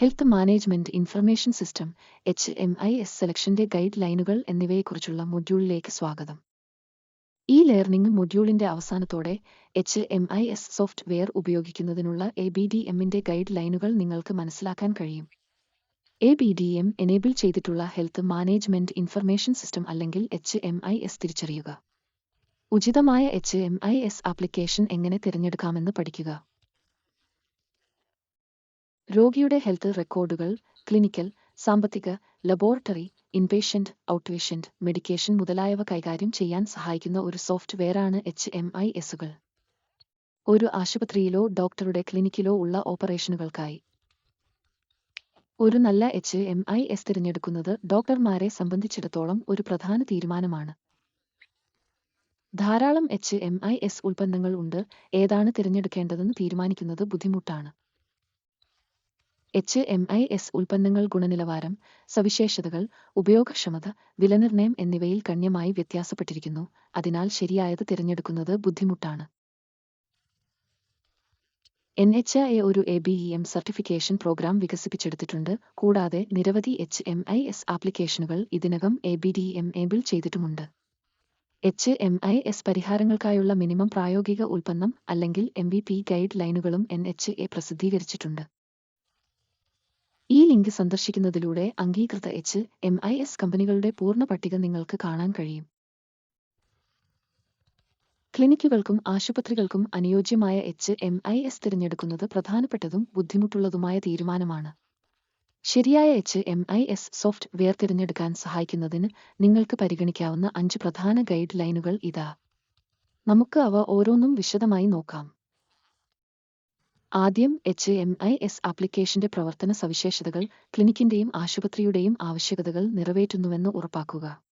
Health management information system H M I S സെലക്ഷന്റെ guide ലൈനുകൾ എന്നിവയെക്കുറിച്ചുള്ള മൊഡ്യൂളിലേക്ക് സ്വാഗതം. ഈ ലേർണിംഗ് മൊഡ്യൂളിന്റെ അവസാനത്തോടെ H M I S software ഉപയോഗിക്കുന്നതിനുള്ള എ ബി ഡി എമ്മിന്റെ ഗൈഡ് ലൈനുകൾ നിങ്ങൾക്ക് മനസ്സിലാക്കാൻ കഴിയും. A B D M enable ചെയ്തിട്ടുള്ള ഹെൽത്ത് മാനേജ്മെന്റ് ഇൻഫർമേഷൻ സിസ്റ്റം അല്ലെങ്കിൽ എച്ച് എം ഐ എസ് തിരിച്ചറിയുക. ഉചിതമായ H M I S application എങ്ങനെ തിരഞ്ഞെടുക്കാമെന്ന് പഠിക്കുക. രോഗിയുടെ ഹെൽത്ത് റെക്കോർഡുകൾ ക്ലിനിക്കൽ സാമ്പത്തിക ലബോറട്ടറി ഇൻപേഷ്യന്റ് ഔട്ട്പേഷ്യന്റ് മെഡിക്കേഷൻ മുതലായവ കൈകാര്യം ചെയ്യാൻ സഹായിക്കുന്ന ഒരു സോഫ്റ്റ്വെയറാണ് എച്ച് എം ഐ എസുകൾ ഒരു ആശുപത്രിയിലോ ഡോക്ടറുടെ ക്ലിനിക്കിലോ ഉള്ള ഓപ്പറേഷനുകൾക്കായി. ഒരു നല്ല എച്ച് എം ഐ എസ് തിരഞ്ഞെടുക്കുന്നത് ഡോക്ടർമാരെ സംബന്ധിച്ചിടത്തോളം ഒരു പ്രധാന തീരുമാനമാണ്. ധാരാളം എച്ച് എം ഐ എസ് ഉൽപ്പന്നങ്ങൾ ഉണ്ട്. ഏതാണ് തിരഞ്ഞെടുക്കേണ്ടതെന്ന് തീരുമാനിക്കുന്നത് ബുദ്ധിമുട്ടാണ്. എച്ച് എം ഐ എസ് ഉൽപ്പന്നങ്ങൾ ഗുണനിലവാരം സവിശേഷതകൾ ഉപയോഗക്ഷമത വിലനിർണയം എന്നിവയിൽ ഗണ്യമായി വ്യത്യാസപ്പെട്ടിരിക്കുന്നു. അതിനാൽ ശരിയായത് തിരഞ്ഞെടുക്കുന്നത് ബുദ്ധിമുട്ടാണ്. എൻ എച്ച് എ ഒരു A B E M certification program വികസിപ്പിച്ചെടുത്തിട്ടുണ്ട്. കൂടാതെ നിരവധി എച്ച് എം ഐ എസ് ആപ്ലിക്കേഷനുകൾ ഇതിനകം A B D M able ചെയ്തിട്ടുമുണ്ട്. H M I S പരിഹാരങ്ങൾക്കായുള്ള മിനിമം പ്രായോഗിക ഉൽപ്പന്നം അല്ലെങ്കിൽ എം ബി പി ഗൈഡ് ലൈനുകളും എൻ എച്ച് എ പ്രസിദ്ധീകരിച്ചിട്ടുണ്ട്. ലിങ്ക് സന്ദർശിക്കുന്നതിലൂടെ അംഗീകൃത എച്ച് എം ഐ എസ് കമ്പനികളുടെ പൂർണ പട്ടിക നിങ്ങൾക്ക് കാണാൻ കഴിയും. ക്ലിനിക്കുകൾക്കും ആശുപത്രികൾക്കും അനുയോജ്യമായ എച്ച് എം ഐ എസ് തിരഞ്ഞെടുക്കുന്നത് പ്രധാനപ്പെട്ടതും ബുദ്ധിമുട്ടുള്ളതുമായ തീരുമാനമാണ്. ശരിയായ H M I S software തിരഞ്ഞെടുക്കാൻ സഹായിക്കുന്നതിന് നിങ്ങൾക്ക് പരിഗണിക്കാവുന്ന അഞ്ച് പ്രധാന ഗൈഡ് ലൈനുകൾ ഇതാ. നമുക്ക് അവ ഓരോന്നും വിശദമായി നോക്കാം. ആദ്യം എച്ച് എം ഐ എസ് ആപ്ലിക്കേഷന്റെ പ്രവർത്തന സവിശേഷതകൾ ക്ലിനിക്കിന്റെയും ആശുപത്രിയുടെയും ആവശ്യകതകൾ നിറവേറ്റുന്നുവെന്ന് ഉറപ്പാക്കുക.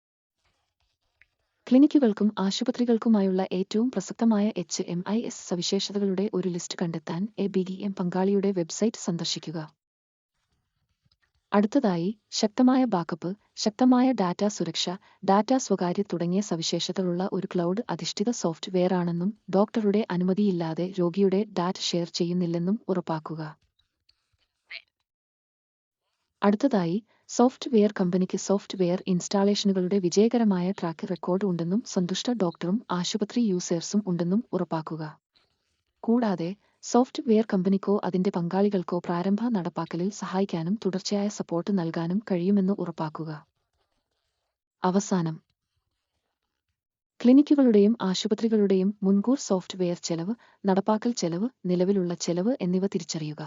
ക്ലിനിക്കുകൾക്കും ആശുപത്രികൾക്കുമായുള്ള ഏറ്റവും പ്രസക്തമായ എച്ച് എം ഐ എസ് സവിശേഷതകളുടെ ഒരു ലിസ്റ്റ് കണ്ടെത്താൻ എ ബി എം പങ്കാളിയുടെ വെബ്സൈറ്റ് സന്ദർശിക്കുക. അടുത്തതായി ശക്തമായ ബാക്കപ്പ് ശക്തമായ ഡാറ്റ സുരക്ഷ ഡാറ്റ സ്വകാര്യ തുടങ്ങിയ സവിശേഷതകളുള്ള ഒരു ക്ലൗഡ് അധിഷ്ഠിത സോഫ്റ്റ്വെയർ ആണെന്നും ഡോക്ടറുടെ അനുമതിയില്ലാതെ രോഗിയുടെ ഡാറ്റ ഷെയർ ചെയ്യുന്നില്ലെന്നും ഉറപ്പാക്കുക. അടുത്തതായി സോഫ്റ്റ്വെയർ കമ്പനിക്ക് സോഫ്റ്റ്വെയർ ഇൻസ്റ്റാളേഷനുകളുടെ വിജയകരമായ ട്രാക്ക് റെക്കോർഡ് ഉണ്ടെന്നും സന്തുഷ്ട ഡോക്ടറും ആശുപത്രി യൂസേഴ്സും ഉണ്ടെന്നും ഉറപ്പാക്കുക. കൂടാതെ സോഫ്റ്റ്വെയർ കമ്പനിക്കോ അതിന്റെ പങ്കാളികൾക്കോ പ്രാരംഭ നടപ്പാക്കലിൽ സഹായിക്കാനും തുടർച്ചയായ സപ്പോർട്ട് നൽകാനും കഴിയുമെന്ന് ഉറപ്പാക്കുക. അവസാനം. ക്ലിനിക്കുകളുടെയും ആശുപത്രികളുടെയും മുൻകൂർ സോഫ്റ്റ്വെയർ ചെലവ് നടപ്പാക്കൽ ചെലവ് നിലവിലുള്ള ചെലവ് എന്നിവ തിരിച്ചറിയുക.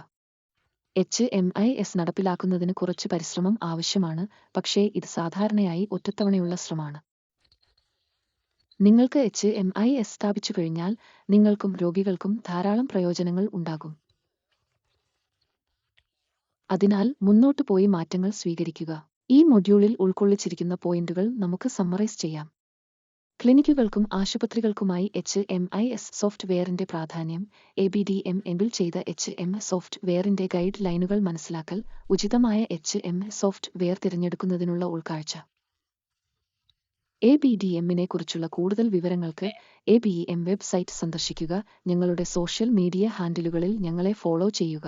എച്ച് എം ഐ എസ് നടപ്പിലാക്കുന്നതിന് കുറച്ച് പരിശ്രമം ആവശ്യമാണ് പക്ഷേ ഇത് സാധാരണയായി ഒറ്റത്തവണയുള്ള ശ്രമമാണ്. നിങ്ങൾക്ക് എച്ച് എം ഐ എസ് സ്ഥാപിച്ചു കഴിഞ്ഞാൽ നിങ്ങൾക്കും രോഗികൾക്കും ധാരാളം പ്രയോജനങ്ങൾ ഉണ്ടാകും. അതിനാൽ മുന്നോട്ടു പോയി മാറ്റങ്ങൾ സ്വീകരിക്കുക. ഈ മൊഡ്യൂളിൽ ഉൾക്കൊള്ളിച്ചിരിക്കുന്ന പോയിന്റുകൾ നമുക്ക് സമ്മറൈസ് ചെയ്യാം. ക്ലിനിക്കുകൾക്കും ആശുപത്രികൾക്കുമായി എച്ച് എം ഐ എസ് സോഫ്റ്റ്വെയറിന്റെ പ്രാധാന്യം A B D M able ചെയ്ത എച്ച് എം സോഫ്റ്റ്വെയറിന്റെ ഗൈഡ് ലൈനുകൾ മനസ്സിലാക്കൽ ഉചിതമായ എച്ച് എം സോഫ്റ്റ്വെയർ തിരഞ്ഞെടുക്കുന്നതിനുള്ള ഉൾക്കാഴ്ച. എ ബി ഡി എമ്മിനെ കുറിച്ചുള്ള കൂടുതൽ വിവരങ്ങൾക്ക് എ ബി എം വെബ്സൈറ്റ് സന്ദർശിക്കുക. ഞങ്ങളുടെ സോഷ്യൽ മീഡിയ ഹാൻഡിലുകളിൽ ഞങ്ങളെ ഫോളോ ചെയ്യുക.